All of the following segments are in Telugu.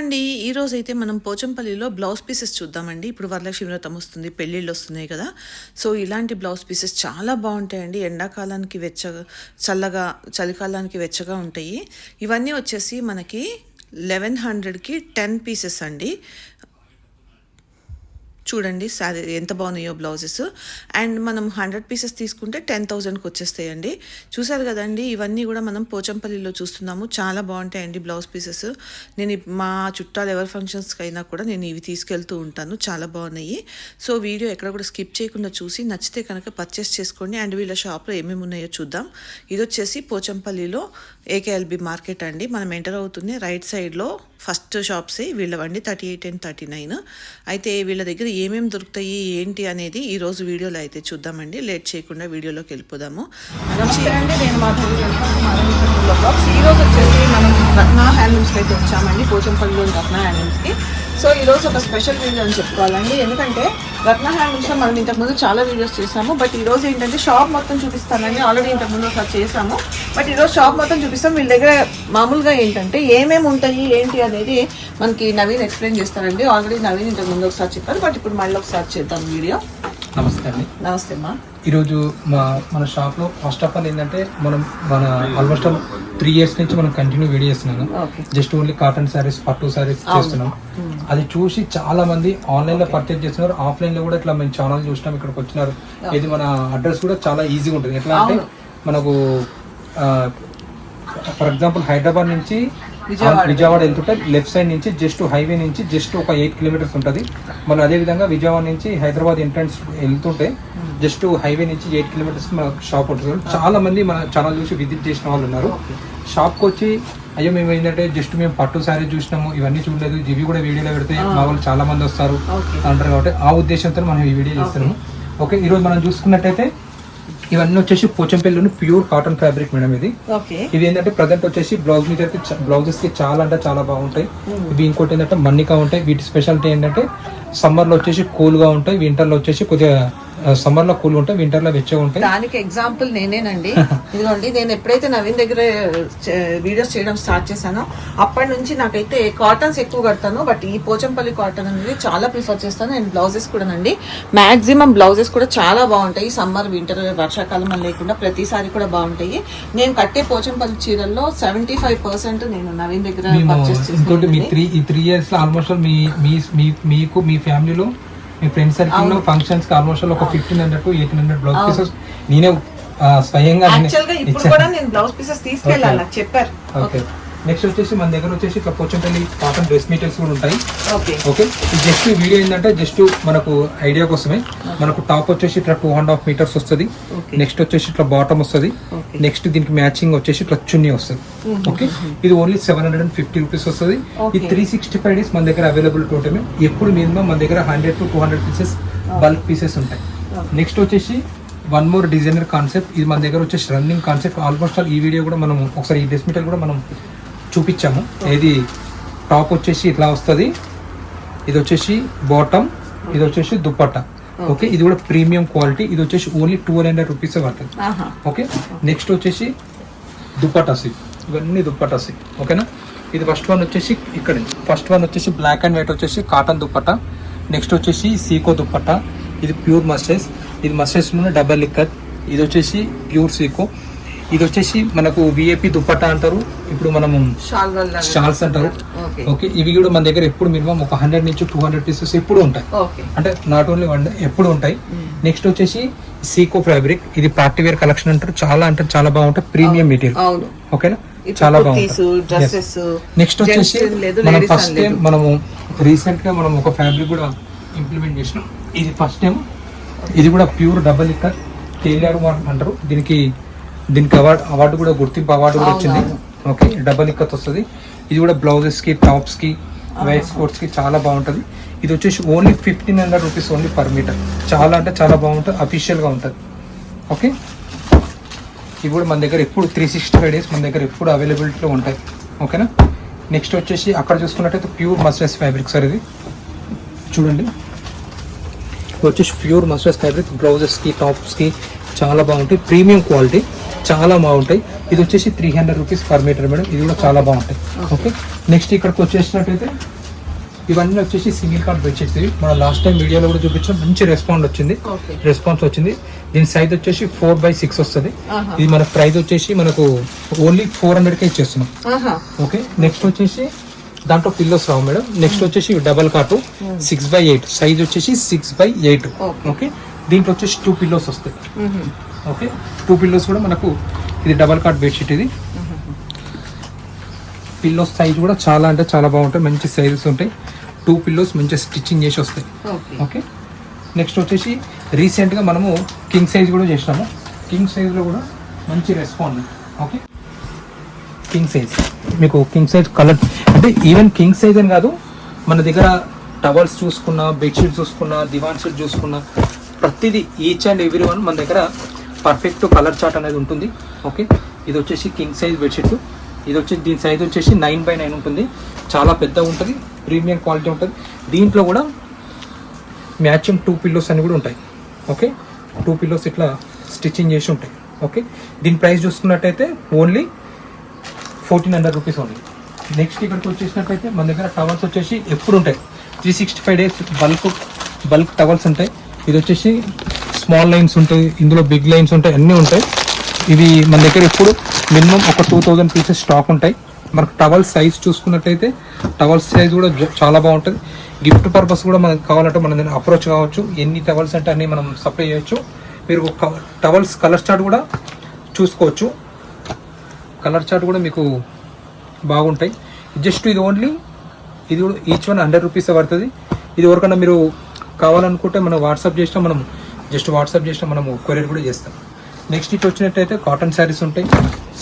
అండి ఈరోజు అయితే మనం పోచంపల్లిలో బ్లౌజ్ పీసెస్ చూద్దామండి. ఇప్పుడు వరలక్ష్మి వ్రతం వస్తుంది పెళ్ళిళ్ళు వస్తున్నాయి కదా. సో ఇలాంటి బ్లౌజ్ పీసెస్ చాలా బాగుంటాయండి. ఎండాకాలానికి వెచ్చగా చల్లగా చలికాలానికి వెచ్చగా ఉంటాయి. ఇవన్నీ వచ్చేసి మనకి లెవెన్ హండ్రెడ్కి టెన్ పీసెస్ అండి. చూడండి శారీ ఎంత బాగున్నాయో బ్లౌజెస్. అండ్ మనం హండ్రెడ్ పీసెస్ తీసుకుంటే టెన్ థౌజండ్కి వచ్చేస్తాయండి. చూసారు కదండి ఇవన్నీ కూడా మనం పోచంపల్లిలో చూస్తున్నాము. చాలా బాగుంటాయండి బ్లౌజ్ పీసెస్. నేను మా చుట్టాలు ఎవరి ఫంక్షన్స్కి అయినా కూడా నేను ఇవి తీసుకెళ్తూ ఉంటాను. చాలా బాగున్నాయి. సో వీడియో ఎక్కడ కూడా స్కిప్ చేయకుండా చూసి నచ్చితే కనుక పర్చేస్ చేసుకోండి. అండ్ వీళ్ళ షాప్లో ఏమేమి ఉన్నాయో చూద్దాం. ఇది వచ్చేసి పోచంపల్లిలో ఏకేఎల్బి మార్కెట్ అండి. మనం ఎంటర్ అవుతుంది రైట్ సైడ్లో ఫస్ట్ షాప్సే వీళ్ళవండి thirty eight and thirty nine. అయితే వీళ్ళ దగ్గర ఏమేమి దొరుకుతాయి ఏంటి అనేది ఈ రోజు వీడియోలో అయితే చూద్దామండి. లేట్ చేయకుండా వీడియోలోకి వెళ్ళిపోదాము. నమస్తే అండి నేను మాధవి బ్లాగ్స్ ఈ రోజు వచ్చేసి రత్న హ్యాండ్లూమ్స్కి అయితే వచ్చామండి. పోచంపల్లిలోని రత్న హ్యాండ్లూమ్స్కి. సో ఈ రోజు ఒక స్పెషల్ వీడియో అని చెప్పుకోవాలండి. ఎందుకంటే రత్న హ్యాండ్లూమ్స్లో మనం ఇంతకుముందు చాలా వీడియోస్ చేసాము బట్ ఈ రోజు ఏంటంటే షాప్ మొత్తం చూపిస్తానండి. ఆల్రెడీ ఇంతకుముందు ఒకసారి చేసాము బట్ ఈ రోజు షాప్ మొత్తం చూపిస్తాం. వీళ్ళ దగ్గర మామూలుగా ఏంటంటే ఏమేమి ఉంటాయి ఏంటి అనేది మనకి నవీన్ ఎక్స్ప్లెయిన్ చేస్తారండి. ఆల్రెడీ నవీన్ ఇంతకు ముందు ఒకసారి చెప్పారు. బట్ ఇప్పుడు మళ్ళీ ఒకసారి చేద్దాం వీడియో. నమస్తే అండి. నమస్తే అమ్మా. ఈరోజు మా మన షాప్లో ఫస్ట్ ఆఫ్ ఆల్ ఏంటంటే మనం మన ఆల్మోస్ట్ ఆల్ త్రీ ఇయర్స్ నుంచి మనం కంటిన్యూ వీడియో చేస్తున్నాము okay just only cotton saris పట్టు శారీస్ చేస్తున్నాం. అది చూసి చాలా మంది ఆన్లైన్లో పర్చేజ్ చేస్తున్నారు. ఆఫ్లైన్లో కూడా ఇట్లా మేము ఛానల్ చూసినాం ఇక్కడికి వచ్చినారు. ఇది మన అడ్రస్ కూడా చాలా ఈజీగా ఉంటుంది. ఎట్లా అంటే మనకు ఫర్ ఎగ్జాంపుల్ హైదరాబాద్ నుంచి విజయవాడ. వెళ్తుంటే లెఫ్ట్ సైడ్ నుంచి జస్ట్ హైవే నుంచి జస్ట్ ఒక ఎయిట్ కిలోమీటర్స్ ఉంటుంది. మళ్ళీ అదే విధంగా విజయవాడ నుంచి హైదరాబాద్ ఎంట్రన్స్ వెళ్తుంటే జస్ట్ హైవే నుంచి ఎయిట్ కిలోమీటర్స్ మన షాప్ ఉంటుంది. చాలా మంది మన ఛానల్ చూసి విజిట్ చేసిన వాళ్ళు ఉన్నారు. షాప్కి వచ్చి అయ్యో మేము ఏంటంటే జస్ట్ మేము పట్టు శారీ చూసినాము ఇవన్నీ చూడలేదు ఇవి కూడా వీడియోలో పెడితే మా వాళ్ళు చాలా మంది వస్తారు అంటారు కాబట్టి ఆ ఉద్దేశంతో మనం ఈ వీడియో చేస్తున్నాము. ఓకే. ఈరోజు మనం చూసుకున్నట్టయితే ఇవన్నీ వచ్చేసి పోచంపల్లిలోని ప్యూర్ కాటన్ ఫ్యాబ్రిక్ మేడం ఇది. ఇవి ఏంటంటే ప్రజెంట్ వచ్చేసి బ్లౌజ్ మీద అయితే బ్లౌజెస్కి చాలా అంటే చాలా బాగుంటాయి. ఇవి ఇంకోటి ఏంటంటే మన్నికా ఉంటాయి. వీటి స్పెషాలిటీ ఏంటంటే సమ్మర్లో వచ్చేసి కూల్గా ఉంటాయి. వింటర్లో వచ్చేసి కొద్దిగా సమ్మర్లో కూల్ ఉంటాయి వింటర్లో వెచ్చగా ఉంటాయి. దానికి ఎగ్జాంపుల్ నేనేనండి. ఇదిగోండి నేను ఎప్పుడైతే నవీన్ దగ్గర వీడియోస్ చేయడం స్టార్ట్ చేశానో అప్పటి నుంచి నాకైతే కాటన్స్ ఎక్కువ కడతాను బట్ ఈ పోచంపల్లి కాటన్ అనేది చాలా ప్రిఫర్ చేస్తాను. అండ్ బ్లౌజెస్ కూడానండి. మాక్సిమం బ్లౌజెస్ కూడా చాలా బాగుంటాయి. సమ్మర్ వింటర్ వర్షాకాలం అని లేకుండా ప్రతిసారి కూడా బాగుంటాయి. నేను కట్టే పోచంపల్లి చీరల్లో సెవెంటీ ఫైవ్ పర్సెంట్ నేను నవీన్ దగ్గర పర్చేస్ త్రీ ఈ త్రీ ఇయర్స్లో ఆల్మోస్ట్ మీ- మీకు మీ ఫ్యామిలీలో మీ ఫ్రెండ్ సర్కిల్లో ఫంక్షన్స్కి ఆల్మోస్ట్ ఒక fifteen hundred to eighteen hundred blouse pieces నేనే స్వయంగా నేనే యాక్చువల్గా ఇప్పుడు కూడా నేను బ్లౌజ్ పీసెస్ తీసుకెళ్ళాలి? నాకు చెప్పారు. ఓకే నెక్స్ట్ వచ్చేసి మన దగ్గర వచ్చేసి ఇట్లా పోచంపల్లి కాటన్ డ్రెస్ మెటీరియల్స్ కూడా ఉంటాయి. ఓకే జస్ట్ వీడియో ఏంటంటే జస్ట్ మనకు ఐడియా కోసమే. మనకు టాప్ వచ్చేసి ఇట్లా టూ అండ్ హాఫ్ మీటర్స్ వస్తుంది. నెక్స్ట్ వచ్చేసి ఇట్లా బాటమ్ వస్తుంది. నెక్స్ట్ దీనికి మ్యాచింగ్ వచ్చేసి ఇట్లా చున్నీ వస్తుంది. ఓకే ఇది only seven hundred and fifty rupees వస్తుంది. ఈ. త్రీ సిక్స్టీ ఫైవ్ డేస్ మన దగ్గర అవైలబుల్ ఉంటుంది ఎప్పుడు మినిమం మన దగ్గర hundred to two hundred pieces bulk pieces ఉంటాయి. నెక్స్ట్ వచ్చేసి వన్ మోర్ డిజైనర్ కాన్సెప్ట్ ఇది మన దగ్గర వచ్చేసి రన్నింగ్ కాన్సెప్ట్ ఆల్మోస్ట్ ఆల్ ఈ వీడియో కూడా మనం ఒకసారి ఈ డ్రెస్ మెటీరియల్ కూడా మనం చూపించాము. ఏది టాప్ వచ్చేసి ఇట్లా వస్తుంది. ఇది వచ్చేసి బాటమ్ ఇది వచ్చేసి దుప్పట్టా. ఓకే. ఇది కూడా ప్రీమియం క్వాలిటీ ఇది వచ్చేసి ఓన్లీ టూ హండ్రెడ్ రూపీస్ పడుతుంది. ఓకే నెక్స్ట్ వచ్చేసి దుప్పటాసి ఇవన్నీ దుప్పటాసి ఓకేనా? ఇది ఫస్ట్ వన్ వచ్చేసి ఇక్కడ ఫస్ట్ వన్ వచ్చేసి బ్లాక్ అండ్ వైట్ వచ్చేసి కాటన్ దుప్పట్టా. నెక్స్ట్ వచ్చేసి సీకో దుప్పట్టా. ఇది ప్యూర్ మస్టైజ్ ఇది మస్టైజ్లోనే డబల్ లిక్కర్ ఇది వచ్చేసి ప్యూర్ సీకో ఇది వచ్చేసి మనకు విఏపి దుప్పట్టా అంటారు. ఇప్పుడు మనము షాల్స్ అంటారు. ఓకే. ఇవి కూడా మన దగ్గర ఎప్పుడు మినిమం ఒక హండ్రెడ్ నుంచి టూ హండ్రెడ్ పీసెస్ ఎప్పుడు ఉంటాయి. అంటే నాట్ ఓన్లీ వన్ ఎప్పుడు ఉంటాయి. నెక్స్ట్ వచ్చేసి సీకో ఫ్యాబ్రిక్ ఇది పార్టీ వేర్ కలెక్షన్ అంటారు. చాలా అంటే చాలా బాగుంటాయి. ప్రీమియం మెటీరియల్ ఓకేనా? చాలా బాగుంటుంది నెక్స్ట్ వచ్చేసి మనం ఫస్ట్ టైం. మనము రీసెంట్గా మనం ఒక ఫ్యాబ్రిక్ కూడా ఇంప్లిమెంట్ చేసినాం. ఇది ఫస్ట్ టైం ఇది కూడా ప్యూర్ డబల్ ఇక్కర్ టైలర్ అంటారు. దీనికి దీనికి అవార్డు అవార్డు కూడా గుర్తింపు అవార్డు కూడా వచ్చింది. ఓకే డబల్ ఇక్కత్ వస్తుంది. ఇది కూడా బ్లౌజెస్కి టాప్స్కి వైట్ స్పోర్ట్స్కి చాలా బాగుంటది. ఇది వచ్చేసి only fifteen hundred rupees only per metre. చాలా అంటే చాలా బాగుంటుంది. అఫీషియల్గా ఉంటుంది. ఓకే? ఇవి కూడా మన దగ్గర ఎప్పుడు త్రీ సిక్స్టీ ఫైవ్ డేస్ మన దగ్గర ఎప్పుడు అవైలబిలిటీలో ఉంటాయి. ఓకేనా? నెక్స్ట్ వచ్చేసి అక్కడ చూసుకున్నట్టయితే ప్యూర్ మస్టర్స్ ఫ్యాబ్రిక్ సార్ ఇది. చూడండి. వచ్చేసి ప్యూర్ మస్టర్స్ ఫ్యాబ్రిక్ బ్లౌజెస్కి టాప్స్కి చాలా బాగుంటాయి. Premium quality. చాలా బాగుంటాయి. ఇది వచ్చేసి three hundred rupees per metre madam ఇది కూడా చాలా బాగుంటాయి. ఓకే నెక్స్ట్ ఇక్కడికి వచ్చేసినట్టయితే ఇవన్నీ వచ్చేసి సింగిల్ కార్డ్ బెడ్షీట్స్ ఇవి మన లాస్ట్ టైం వీడియోలో కూడా చూపించిన మంచి రెస్పాన్స్ వచ్చింది. రెస్పాన్స్ వచ్చింది. దీని సైజ్ వచ్చేసి ఫోర్ బై సిక్స్ వస్తుంది. ఇది మన ప్రైస్ వచ్చేసి మనకు ఓన్లీ ఫోర్ హండ్రెడ్కే ఇచ్చేస్తున్నాం. ఆహా. ఓకే నెక్స్ట్ వచ్చేసి దాంట్లో పిల్లోస్ రావు మేడం నెక్స్ట్ వచ్చేసి double cot six by eight size వచ్చేసి సిక్స్ బై ఎయిట్. ఓకే దీంట్లో వచ్చేసి టూ పిల్లోస్ వస్తాయి. ఓకే? టూ పిల్లోస్ కూడా మనకు ఇది డబల్ కాట్ బెడ్షీట్ ఇది. పిల్లోస్ సైజ్ కూడా చాలా అంటే చాలా బాగుంటాయి మంచి సైజెస్ ఉంటాయి. టూ పిల్లోస్ మంచిగా స్టిచ్చింగ్ చేసి వస్తాయి. ఓకే. నెక్స్ట్ వచ్చేసి రీసెంట్గా మనము కింగ్ సైజ్ కూడా చేసినాము. కింగ్ సైజ్లో కూడా మంచి రెస్పాన్స్ ఓకే? కింగ్ సైజ్ మీకు కింగ్ సైజ్ కలర్ అంటే ఈవెన్ కింగ్ సైజ్ అని కాదు మన దగ్గర టవల్స్ చూసుకున్నా బెడ్షీట్ చూసుకున్నా దివాన్ షీట్ చూసుకున్నా ప్రతిదీ ఈచ్ అండ్ ఎవ్రీ వన్ మన దగ్గర పర్ఫెక్ట్ కలర్ చార్ట్ అనేది ఉంటుంది. ఓకే ఇది వచ్చేసి కింగ్ సైజ్ బెడ్షీట్ ఇది వచ్చేసి దీని సైజ్ వచ్చేసి నైన్ బై నైన్ ఉంటుంది. చాలా పెద్దగా ఉంటుంది. ప్రీమియం క్వాలిటీ ఉంటుంది. దీంట్లో కూడా మ్యాచింగ్ టూ పిల్లోస్ అని కూడా ఉంటాయి. ఓకే టూ పిల్లోస్ ఇట్లా స్టిచ్చింగ్ చేసి ఉంటాయి. ఓకే దీని ప్రైస్ చూసుకున్నట్టయితే only fourteen hundred rupees only next ఇక్కడికి వచ్చేసినట్టయితే మన దగ్గర టవల్స్ వచ్చేసి ఎప్పుడు ఉంటాయి? Three sixty five days bulk bulk towels ఉంటాయి. ఇది వచ్చేసి స్మాల్ లైన్స్ ఉంటాయి ఇందులో బిగ్ లైన్స్ ఉంటాయి అన్నీ ఉంటాయి. ఇవి మన దగ్గర ఎప్పుడు మినిమం ఒక టూ థౌజండ్ పీసెస్ స్టాక్ ఉంటాయి. మనకు టవల్ సైజ్ చూసుకున్నట్టయితే టవల్ సైజ్ కూడా చాలా బాగుంటుంది. గిఫ్ట్ పర్పస్ కూడా మనకు కావాలంటే మన దగ్గర అప్రోచ్ కావచ్చు. ఎన్ని టవల్స్ అంటే అన్ని మనం సప్లై చేయొచ్చు. మీరు టవల్స్ కలర్ చార్ట్ కూడా చూసుకోవచ్చు. కలర్ చార్ట్ కూడా మీకు బాగుంటాయి. జస్ట్ ఇది ఓన్లీ ఇది కూడా ఈచ్ వన్ హండ్రెడ్ రూపీస్ పడుతుంది. ఇది ఎవరికన్నా మీరు కావాలనుకుంటే మనం వాట్సాప్ చేసినా మనం జస్ట్ వాట్సాప్ చేసిన మనం కొరియర్ కూడా చేస్తాం. నెక్స్ట్ ఇటు వచ్చినట్టయితే కాటన్ శారీస్ ఉంటాయి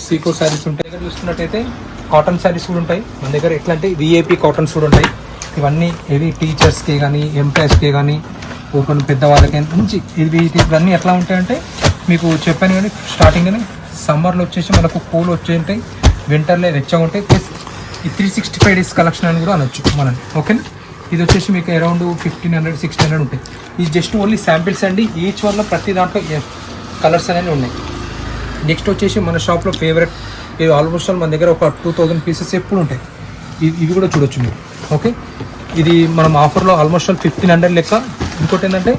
సీకో శారీస్ ఉంటాయి. ఇక్కడ చూసుకున్నట్టయితే కాటన్ శారీస్ కూడా ఉంటాయి. మన దగ్గర ఎట్లా అంటే విఏపీ కాటన్స్ కూడా ఉంటాయి. ఇవన్నీ ఇది టీచర్స్కి కానీ ఎంప్లాయీస్కి కానీ ఓపెన్ పెద్దవాళ్ళకి మంచి ఇది ఇవన్నీ ఎట్లా ఉంటాయంటే మీకు చెప్పాను కానీ స్టార్టింగ్ కానీ సమ్మర్లో వచ్చేసి మనకు కూల్ వచ్చే ఉంటాయి వింటర్లో వెచ్చగా ఉంటాయి. ప్లస్ ఈ three sixty five days collection అని కూడా అనొచ్చు మనం ఓకేనా ఇది వచ్చేసి మీకు around fifteen hundred sixteen hundred ఉంటాయి. ఇది జస్ట్ ఓన్లీ శాంపిల్స్ అండి. ఈచ్ వల్ల ప్రతి దాంట్లో కలర్స్ అనేవి ఉన్నాయి. నెక్స్ట్ వచ్చేసి మన షాప్లో ఫేవరెట్ ఇది ఆల్మోస్ట్ ఆల్ మన దగ్గర ఒక టూ థౌజండ్ పీసెస్ ఎప్పుడు ఉంటాయి. ఇవి ఇవి కూడా చూడొచ్చు మీరు. ఓకే ఇది మనం ఆఫర్లో ఆల్మోస్ట్ ఆల్ ఫిఫ్టీన్ హండ్రెడ్ లెక్క. ఇంకోటి ఏంటంటే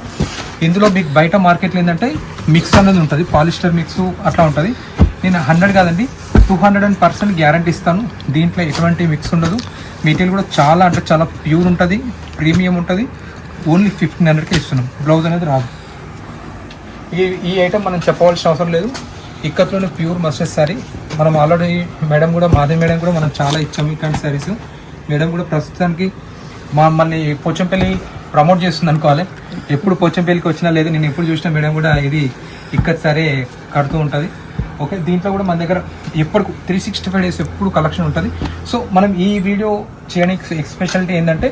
ఇందులో మీకు బయట మార్కెట్లో ఏంటంటే మిక్స్ అనేది ఉంటుంది. పాలిస్టర్ మిక్స్ అట్లా ఉంటుంది. నేను హండ్రెడ్ కాదండి. Two hundred and percent guarantee ఇస్తాను. దీంట్లో ఎటువంటి మిక్స్ ఉండదు. మెటీరియల్ కూడా చాలా అంటే చాలా ప్యూర్ ఉంటుంది ప్రీమియం ఉంటుంది. ఓన్లీ ఫిఫ్టీన్ హండ్రెడ్కి ఇస్తున్నాం. బ్లౌజ్ అనేది రాదు. ఈ ఈ ఐటమ్ మనం చెప్పవలసిన అవసరం లేదు. ఇక్కత్లోనే ప్యూర్ మస్టర్డ్ శారీ మనం ఆల్రెడీ మేడం కూడా మాధవి మేడం కూడా మనం చాలా ఇచ్చాము ఇట్లాంటి శారీస్ మేడం కూడా ప్రస్తుతానికి మమ్మల్ని పోచంపల్లి ప్రమోట్ చేస్తుంది అనుకోవాలి. ఎప్పుడు పోచంపల్లికి వచ్చినా లేదు నేను ఎప్పుడు చూసినా మేడం కూడా ఇది ఇక్కత్ సరే కడుతూ ఉంటుంది. ఓకే దీంట్లో కూడా మన దగ్గర ఎప్పుడు త్రీ సిక్స్టీ ఫైవ్ డేస్ ఎప్పుడు కలెక్షన్ ఉంటుంది. సో మనం ఈ వీడియో చేయడానికి ఎక్స్పెషాలిటీ ఏంటంటే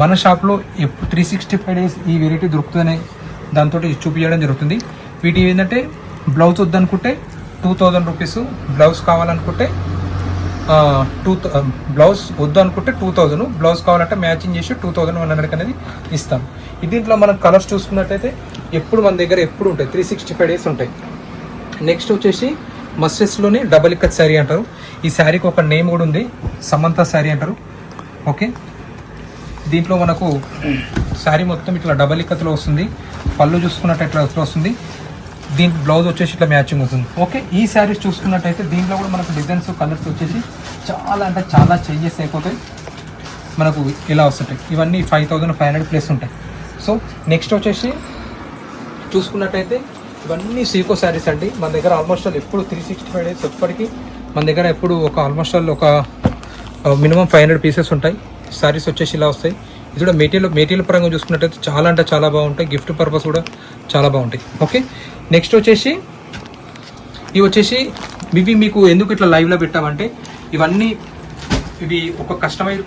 మన షాప్లో ఎప్పుడు త్రీ సిక్స్టీ ఫైవ్ డేస్ ఈ వెరైటీ దొరుకుతుందనే దాంతో చూపించడం జరుగుతుంది. వీటి ఏంటంటే బ్లౌజ్ వద్దనుకుంటే టూ థౌజండ్ రూపీస్ బ్లౌజ్ కావాలనుకుంటే టూ బ్లౌజ్ వద్దు అనుకుంటే టూ థౌజండ్ బ్లౌజ్ కావాలంటే మ్యాచింగ్ చేసి టూ థౌజండ్ వన్ హండ్రెడ్ అనేది ఇస్తాం. దీంట్లో మనం కలర్స్ చూసుకున్నట్టయితే ఎప్పుడు మన దగ్గర ఎప్పుడు ఉంటాయి? త్రీ సిక్స్టీ ఫైవ్ డేస్ ఉంటాయి. నెక్స్ట్ వచ్చేసి మస్టెస్లోనే డబల్ ఇక్కత్ శారీ అంటారు. ఈ శారీకి ఒక నేమ్ కూడా ఉంది. సమంత శారీ అంటారు. ఓకే దీంట్లో మనకు శారీ మొత్తం ఇట్లా డబల్ ఇక్కత్లో వస్తుంది. పళ్ళు చూసుకున్నట్టు ఇట్లా ఇట్లా వస్తుంది. దీని బ్లౌజ్ వచ్చేసి ఇట్లా మ్యాచింగ్ వస్తుంది ఓకే ఈ శారీస్ చూసుకున్నట్టయితే దీంట్లో కూడా మనకు డిజైన్స్ కలర్స్ వచ్చేసి చాలా అంటే చాలా చేంజెస్ అయిపోతాయి. మనకు ఇలా వస్తుంటాయి. ఇవన్నీ five thousand five hundred plus ఉంటాయి. సో నెక్స్ట్ వచ్చేసి చూసుకున్నట్టయితే ఇవన్నీ సీకో శారీస్ అండి. మన దగ్గర ఆల్మోస్ట్ ఆల్ ఎప్పుడు త్రీ సిక్స్టీ ఫైవ్ డేస్ ఎప్పటికీ మన దగ్గర ఎప్పుడు ఒక ఆల్మోస్ట్ ఆల్ ఒక మినిమం ఫైవ్ హండ్రెడ్ పీసెస్ ఉంటాయి. శారీస్ వచ్చేసి ఇలా వస్తాయి. ఇది కూడా మెటీరియల్ మెటీరియల్ పరంగా చూసుకున్నట్టయితే చాలా అంటే చాలా బాగుంటాయి. గిఫ్ట్ పర్పస్ కూడా చాలా బాగుంటాయి. ఓకే నెక్స్ట్ వచ్చేసి ఇవి వచ్చేసి ఇవి మీకు ఎందుకు ఇట్లా లైవ్లో పెట్టామంటే ఇవన్నీ ఇవి ఒక కస్టమైజ్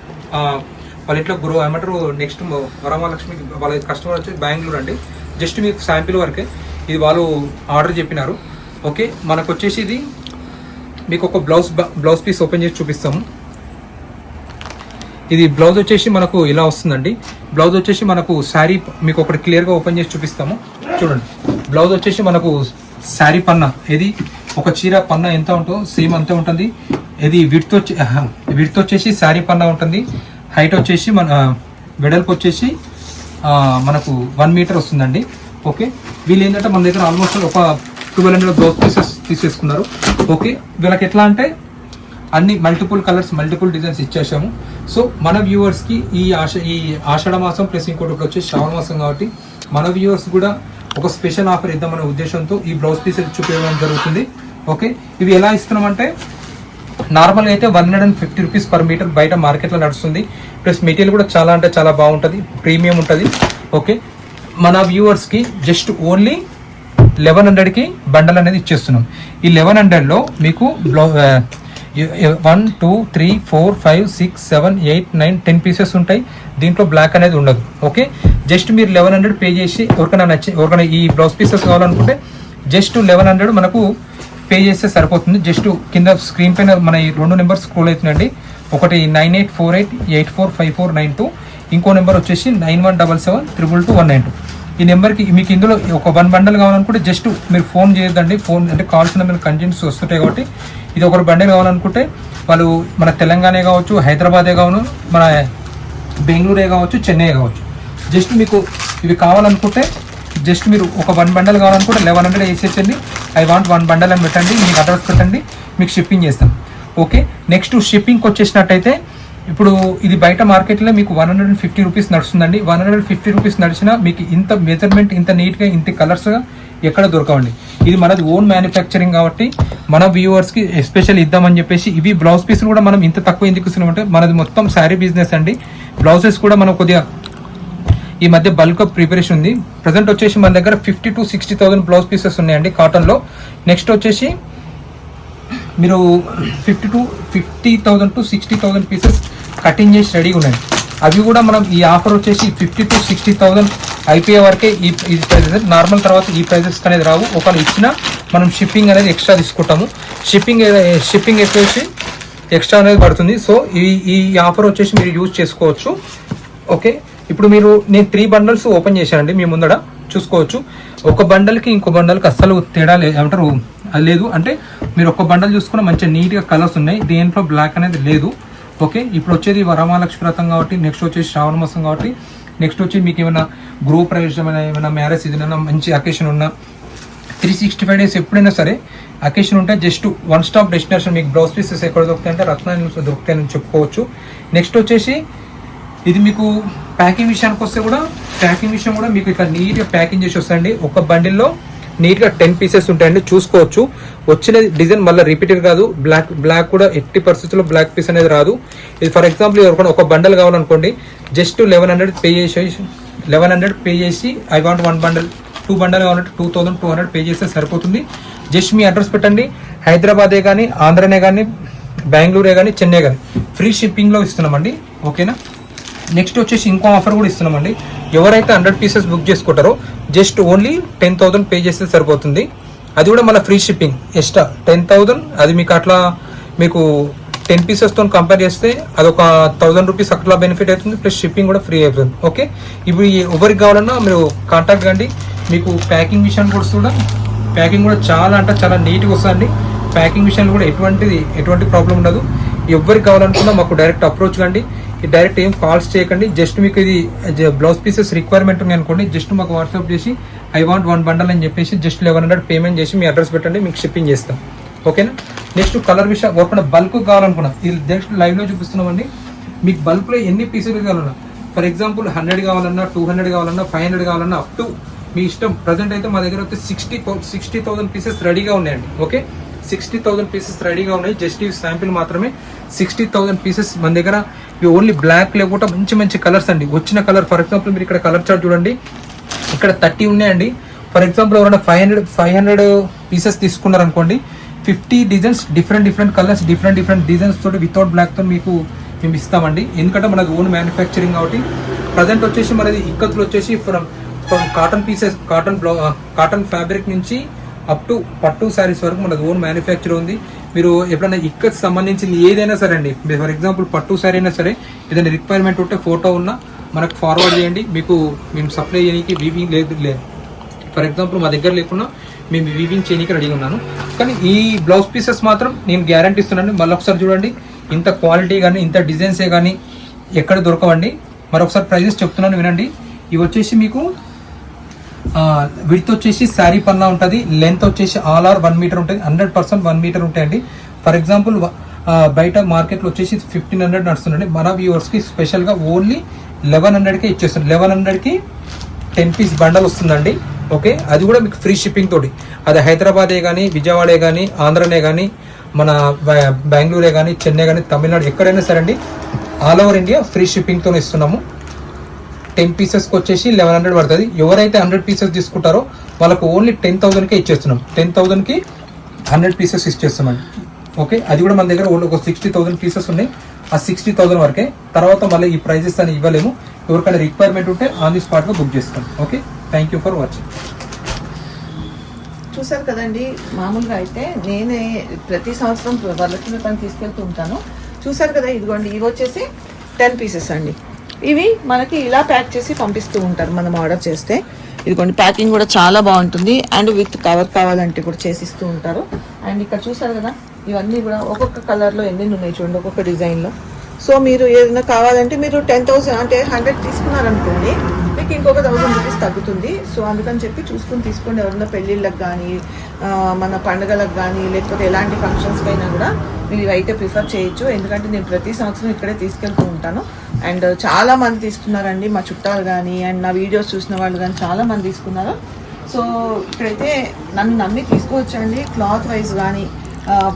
వాళ్ళ ఇంట్లో గురువు ఏమంటారు నెక్స్ట్ వరమహాలక్ష్మికి వాళ్ళ కస్టమర్ వచ్చి బెంగళూరు అండి. జస్ట్ మీకు శాంపిల్ వరకే. ఇది వాళ్ళు ఆర్డర్ చెప్పినారు. ఓకే మనకు వచ్చేసి ఇది మీకు ఒక బ్లౌజ్ బ్లౌజ్ పీస్ ఓపెన్ చేసి చూపిస్తాము. ఇది బ్లౌజ్ వచ్చేసి మనకు ఇలా వస్తుందండి. బ్లౌజ్ వచ్చేసి మనకు శారీ మీకు ఒకటి క్లియర్గా ఓపెన్ చేసి చూపిస్తాము. చూడండి. బ్లౌజ్ వచ్చేసి మనకు శారీ పన్న. ఇది ఒక చీర పన్న ఎంత ఉంటుందో సేమ్ అంతే ఉంటుంది. ఇది విడ్త్ వచ్చి విడ్త్ వచ్చేసి శారీ పన్న ఉంటుంది. హైట్ వచ్చేసి మన వెడల్పు వచ్చేసి మనకు వన్ మీటర్ వస్తుందండి. ఓకే? వీళ్ళు ఏంటంటే మన దగ్గర ఆల్మోస్ట్ ఒక ట్వెల్వ్ హండ్రెడ్ బ్లౌజ్ పీసెస్ తీసేసుకున్నారు. ఓకే? వీళ్ళకి ఎట్లా అంటే అన్ని మల్టిపుల్ కలర్స్ మల్టిపుల్ డిజైన్స్ ఇచ్చేసాము. సో మన వ్యూవర్స్కి ఈ ఆష ఈ ఆషాఢ మాసం ప్లస్ ఇంకోటి వచ్చి వచ్చేసి శ్రావణ మాసం కాబట్టి మన వ్యూవర్స్ కూడా ఒక స్పెషల్ ఆఫర్ ఇద్దామనే ఉద్దేశంతో ఈ బ్లౌజ్ పీసెస్ చూపించడం జరుగుతుంది. ఓకే? ఇవి ఎలా ఇస్తున్నామంటే నార్మల్ అయితే one hundred and fifty rupees per metre బయట మార్కెట్లో నడుస్తుంది. ప్లస్ మెటీరియల్ కూడా చాలా అంటే చాలా బాగుంటుంది. ప్రీమియం ఉంటుంది. ఓకే? మన వ్యూవర్స్కి జస్ట్ ఓన్లీ లెవెన్ హండ్రెడ్కి బండల్ అనేది ఇచ్చేస్తున్నాం. ఈ లెవెన్ హండ్రెడ్లో మీకు blouse one two three four five six seven eight nine ten pieces ఉంటాయి. దీంట్లో బ్లాక్ అనేది ఉండదు. ఓకే జస్ట్ మీరు లెవెన్ హండ్రెడ్ పే చేసి ఎవరికైనా నచ్చి ఎవరికైనా ఈ బ్లౌజ్ పీసెస్ కావాలనుకుంటే జస్ట్ లెవెన్ హండ్రెడ్ మనకు పే చేస్తే సరిపోతుంది. జస్ట్ కింద స్క్రీన్ పైన మన ఈ రెండు నెంబర్స్ స్క్రోల్ అవుతుందండి. ఒకటి nine eight four eight eight four five four nine two ఇంకో నెంబర్ వచ్చేసి nine one double seven triple two one nine two. ఈ నెంబర్కి మీకు ఇందులో ఒక వన్ బండల్ కావాలనుకుంటే జస్ట్ మీరు ఫోన్ చేయొద్దండి. ఫోన్ అంటే కాల్స్ నెంబర్ కంటెంట్స్ వస్తుంటాయి కాబట్టి ఇది ఒక బండల్ కావాలనుకుంటే వాళ్ళు మన తెలంగాణ కావచ్చు హైదరాబాదే కావచ్చు మన బెంగళూరే కావచ్చు చెన్నై కావచ్చు. జస్ట్ మీకు ఇవి కావాలనుకుంటే జస్ట్ మీరు ఒక వన్ బండల్ కావాలనుకుంటే లెవెన్ హండ్రెడ్ వేసేసండి ఐ వాంట్ వన్ బండల్ అని పెట్టండి. మీకు అడ్రస్ పెట్టండి. మీకు షిప్పింగ్ చేస్తాం. ఓకే? నెక్స్ట్ షిప్పింగ్కి వచ్చేసినట్టయితే ఇప్పుడు ఇది బయట మార్కెట్లో మీకు one hundred and fifty rupees నడుస్తుందండి. వన్ హండ్రెడ్ ఫిఫ్టీ రూపీస్ నడిచినా మీకు ఇంత మెజర్మెంట్ ఇంత నీట్గా ఇంత కలర్స్గా ఎక్కడ దొరకవండి. ఇది మనది ఓన్ మ్యానుఫ్యాక్చరింగ్ కాబట్టి మన వ్యూవర్స్కి ఎస్పెషల్ ఇద్దామని చెప్పేసి ఇవి బ్లౌజ్ పీసులు కూడా మనం ఇంత తక్కువ ఎందుకు ఇస్తున్నామంటే మనది మొత్తం శారీ బిజినెస్ అండి. బ్లౌజెస్ కూడా మనం కొద్దిగా ఈ మధ్య బల్క్ ప్రిపరేషన్ ఉంది. ప్రజెంట్ వచ్చేసి మన దగ్గర fifty to sixty thousand blouse pieces ఉన్నాయండి కాటన్లో నెక్స్ట్ వచ్చేసి మీరు fifty to fifty thousand to sixty thousand pieces cutting చేసి రెడీగా ఉన్నాయి. అవి కూడా మనం ఈ ఆఫర్ వచ్చేసి ఫిఫ్టీ టు సిక్స్టీ థౌసండ్ అయిపోయే వరకే ఈ ఈ ప్రైజెస్ నార్మల్ తర్వాత ఈ ప్రైజెస్ అనేది రావు. ఒకవేళ ఇచ్చినా మనం షిప్పింగ్ అనేది ఎక్స్ట్రా తీసుకుంటాము. షిప్పింగ్ షిప్పింగ్ వచ్చేసి ఎక్స్ట్రా అనేది పడుతుంది. సో ఈ ఈ ఆఫర్ వచ్చేసి మీరు యూజ్ చేసుకోవచ్చు. ఓకే ఇప్పుడు మీరు నేను త్రీ బండల్స్ ఓపెన్ చేశానండి మీ ముందర. చూసుకోవచ్చు. ఒక బండల్కి ఇంకో బండల్కి అస్సలు తేడా లేదు లేదు. అంటే మీరు ఒక బండల్ చూసుకున్న మంచిగా నీట్గా కలర్స్ ఉన్నాయి. దేంట్లో బ్లాక్ అనేది లేదు. ఓకే ఇప్పుడు వచ్చేది వరమహాలక్ష్మి వ్రతం కాబట్టి నెక్స్ట్ వచ్చేసి శ్రావణ మాసం కాబట్టి నెక్స్ట్ వచ్చి మీకు ఏమైనా గృహ ప్రవేశమైన ఏమైనా మ్యారేజ్ ఏదైనా మంచి అకేషన్ ఉన్నా త్రీ సిక్స్టీ ఫైవ్ డేస్ ఎప్పుడైనా సరే అకేషన్ ఉంటే జస్ట్ వన్ స్టాప్ డెస్టినేషన్ మీకు బ్లౌజ్ పీసెస్ ఎక్కడ దొరుకుతాయి అంటే దొరుకుతాయని చెప్పుకోవచ్చు. నెక్స్ట్ వచ్చేసి ఇది మీకు ప్యాకింగ్ విషయానికి వస్తే కూడా ప్యాకింగ్ విషయం కూడా మీకు ఇక్కడ నీట్గా ప్యాకింగ్ చేసి వస్తాయండి. ఒక బండిల్లో నీట్గా టెన్ పీసెస్ ఉంటాయండి చూసుకోవచ్చు. వచ్చిన డిజైన్ మళ్ళీ రిపీటెడ్ కాదు. బ్లాక్ బ్లాక్ కూడా ఎట్టి పరిస్థితుల్లో బ్లాక్ పీస్ అనేది రాదు. ఇది ఫర్ ఎగ్జాంపుల్ ఎవరికైనా ఒక బండల్ కావాలనుకోండి. జస్ట్ లెవెన్ హండ్రెడ్ పే చేసి లెవెన్ హండ్రెడ్ పే చేసి I want one bundle two bundle కావాలంటే two thousand two hundred pay చేస్తే సరిపోతుంది. జస్ట్ మీ అడ్రస్ పెట్టండి. హైదరాబాదే కానీ ఆంధ్రనే కానీ బెంగళూరే కానీ చెన్నై కానీ ఫ్రీ షిప్పింగ్లో ఇస్తున్నామండి. ఓకేనా? నెక్స్ట్ వచ్చేసి ఇంకో ఆఫర్ కూడా ఇస్తున్నామండి. ఎవరైతే హండ్రెడ్ పీసెస్ బుక్ చేసుకుంటారో just only ten thousand pay చేస్తే సరిపోతుంది. అది కూడా మన free shipping extra ten thousand. అది మీకు అట్లా మీకు టెన్ పీసెస్తో కంపేర్ చేస్తే అదొక థౌసండ్ రూపీస్ అట్లా బెనిఫిట్ అవుతుంది ప్లస్ షిప్పింగ్ కూడా ఫ్రీ అవుతుంది. ఓకే? ఇప్పుడు ఎవరికి కావాలన్నా మీరు కాంటాక్ట్ కండి. మీకు ప్యాకింగ్ విషయం కూడా కూడా ప్యాకింగ్ కూడా చాలా అంటే చాలా నీట్గా వస్తుంది ప్యాకింగ్ విషయంలో కూడా ఎటువంటిది ఎటువంటి ప్రాబ్లం ఉండదు. ఎవరికి కావాలనుకున్నా మాకు డైరెక్ట్ అప్రోచ్ కండి. డైరెక్ట్ ఏం కాల్స్ చేయకండి. జస్ట్ మీకు ఇది బ్లౌజ్ పీసెస్ రిక్వైర్మెంట్ ఉంది అనుకోండి. జస్ట్ మాకు వాట్సాప్ చేసి ఐ వాంట్ వన్ బండల్ అని చెప్పేసి జస్ట్ లెవెన్ హండ్రెడ్ పేమెంట్ చేసి మీ అడ్రస్ పెట్టండి మీకు షిప్పింగ్ చేస్తాం. ఓకేనా నెక్స్ట్ కలర్ విషయం ఒకటి బల్క్ కావాలనుకున్నాం. ఇది జస్ట్ లైవ్లో చూపిస్తున్నామండి. మీకు బల్క్లో ఎన్ని పీసెస్ కావాలన్నా ఫర్ ఎగ్జాంపుల్ హండ్రెడ్ కావాలన్నా టూ హండ్రెడ్ కావాలన్నా ఫైవ్ హండ్రెడ్ కావాలన్నా అప్ టు మీ ఇష్టం ప్రజెంట్ అయితే మా దగ్గర అయితే సిక్స్టీ సిక్స్టీ థౌసండ్ పీసెస్ రెడీగా ఉన్నాయండి. ఓకే సిక్స్టీ థౌసండ్ పీసెస్ రెడీగా ఉన్నాయి. జస్ట్ ఇవి శాంపిల్ మాత్రమే. సిక్స్టీ థౌసండ్ పీసెస్ మన దగ్గర. ఇవి ఓన్లీ బ్లాక్ లేకుండా మంచి మంచి కలర్స్ అండి. వచ్చిన కలర్ ఫర్ ఎగ్జాంపుల్ మీరు ఇక్కడ కలర్ చార్ట్ చూడండి. ఇక్కడ థర్టీ ఉన్నాయండి. ఫర్ ఎగ్జాంపుల్ ఎవరైనా five hundred five hundred pieces తీసుకున్నారు అనుకోండి fifty designs different different colours different different designs తోటి వితౌట్ బ్లాక్తో మీకు మేము ఇస్తామండి. ఎందుకంటే మనది ఓన్ మ్యానుఫ్యాక్చరింగ్ కాబట్టి. ప్రజెంట్ వచ్చేసి మనది ఇక్కత్తులు వచ్చేసి from from cotton pieces cotton బ్లౌ cotton fabric నుంచి అప్ టు పట్టు శారీస్ వరకు మనది ఓన్ మ్యానుఫ్యాక్చర్ ఉంది. మీరు ఎప్పుడైనా ఇక్కడికి సంబంధించింది ఏదైనా సరే అండి ఫర్ ఎగ్జాంపుల్ పట్టు శారీ అయినా సరే ఏదైనా రిక్వైర్మెంట్ ఉంటే ఫోటో ఉన్నా మనకు ఫార్వర్డ్ చేయండి. మీకు మేము సప్లై చేయడానికి వీవింగ్ లేదు లేదు. ఫర్ ఎగ్జాంపుల్ మా దగ్గర లేకుండా మేము వీవింగ్ చేయడానికి రెడీగా ఉన్నాను. కానీ ఈ బ్లౌజ్ పీసెస్ మాత్రం నేను గ్యారంటీ ఇస్తున్నాను. మళ్ళీ ఒకసారి చూడండి ఇంత క్వాలిటీ కానీ ఇంత డిజైన్సే కానీ ఎక్కడ దొరకవండి. మరొకసారి ప్రైజెస్ చెప్తున్నాను వినండి. ఇవి వచ్చేసి మీకు విడ్త్ వచ్చేసి శారీ పన్నా ఉంటుంది లెంత్ వచ్చేసి ఆల్ ఆర్ వన్ మీటర్ ఉంటుంది హండ్రెడ్ పర్సెంట్ వన్ మీటర్ ఉంటాయండి. ఫర్ ఎగ్జాంపుల్ బయట మార్కెట్లో వచ్చేసి ఫిఫ్టీన్ హండ్రెడ్ నడుస్తుందండి. మన వ్యూవర్స్కి స్పెషల్గా ఓన్లీ లెవెన్ హండ్రెడ్కే ఇచ్చేస్తుంది. లెవెన్ హండ్రెడ్కి టెన్ పీస్ బండల్ వస్తుందండి. ఓకే? అది కూడా మీకు ఫ్రీ షిప్పింగ్ తోటి. అది హైదరాబాదే కానీ విజయవాడే కానీ ఆంధ్రనే కానీ మన బెంగళూరే కానీ చెన్నై కానీ తమిళనాడు ఎక్కడైనా సరే అండి ఆల్ ఓవర్ ఇండియా ఫ్రీ షిప్పింగ్తో ఇస్తున్నాము. టెన్ పీసెస్కి వచ్చేసి లెవెన్ హండ్రెడ్ పడుతుంది. ఎవరైతే హండ్రెడ్ పీసెస్ తీసుకుంటారో వాళ్ళకు ఓన్లీ టెన్ థౌసండ్కే ఇచ్చేస్తున్నాం. టెన్ థౌసండ్కి హండ్రెడ్ పీసెస్ ఇచ్చేస్తామండి ఓకే? అది కూడా మన దగ్గర ఓన్లీ ఒక సిక్స్టీ థౌసండ్ పీసెస్ ఉన్నాయి. ఆ సిక్స్టీ థౌసండ్ వరకే. తర్వాత మళ్ళీ ఈ ప్రైజెస్ అని ఇవ్వలేము. ఎవరికైనా రిక్వైర్మెంట్ ఉంటే ఆన్ ది స్పాట్గా బుక్ చేస్తాం. Okay? Thank you for watching చూసారు కదండి మామూలుగా అయితే నేనే ప్రతి సంవత్సరం వరలక్ష్మి పని తీసుకెళ్తూ ఉంటాను. చూసారు కదా ఇదిగోండి ఇవి వచ్చేసి టెన్ పీసెస్ అండి. ఇవి మనకి ఇలా ప్యాక్ చేసి పంపిస్తూ ఉంటారు మనం ఆర్డర్ చేస్తే. ఇదిగోండి ప్యాకింగ్ కూడా చాలా బాగుంటుంది. అండ్ విత్ కవర్ కావాలంటే కూడా చేసిస్తూ ఉంటారు. అండ్ ఇక్కడ చూసారు కదా ఇవన్నీ కూడా ఒక్కొక్క కలర్లో ఎన్ని ఉన్నాయి చూడండి ఒక్కొక్క డిజైన్లో. సో మీరు ఏదైనా కావాలంటే మీరు టెన్ థౌసండ్ అంటే హండ్రెడ్ తీసుకున్నారనుకోండి మీకు ఇంకొక థౌసండ్ రూపీస్ తగ్గుతుంది. సో అందుకని చెప్పి చూసుకుని తీసుకోండి ఎవరన్నా పెళ్ళిళ్ళకి కానీ మన పండుగలకు కానీ లేకపోతే ఎలాంటి ఫంక్షన్స్కి అయినా కూడా మీరు ఇవైతే ప్రిఫర్ చేయొచ్చు. ఎందుకంటే నేను ప్రతి సంవత్సరం ఇక్కడే తీసుకెళ్తూ ఉంటాను. అండ్ చాలా మంది తీసుకున్నారండి మా చుట్టాలు కానీ అండ్ నా వీడియోస్ చూసిన వాళ్ళు కానీ చాలా మంది తీసుకున్నారు. సో ఇక్కడైతే నన్ను నమ్మి తీసుకోవచ్చండి. క్లాత్ వైజ్ కానీ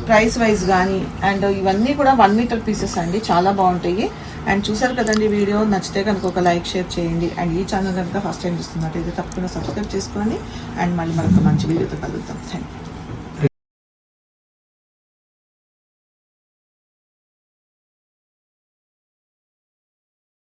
ప్రైస్ వైజ్ కానీ అండ్ ఇవన్నీ కూడా వన్ మీటర్ పీసెస్ అండి. చాలా బాగుంటాయి. అండ్ చూసారు కదండి వీడియో నచ్చితే కనుక ఒక లైక్ షేర్ చేయండి. అండ్ ఈ ఛానల్ కనుక ఫస్ట్ టైం చూస్తున్నట్టయితే తప్పకుండా సబ్స్క్రైబ్ చేసుకోండి. అండ్ మళ్ళీ మనకు మంచి వీడియోతో కలుగుతాం థ్యాంక్ యూ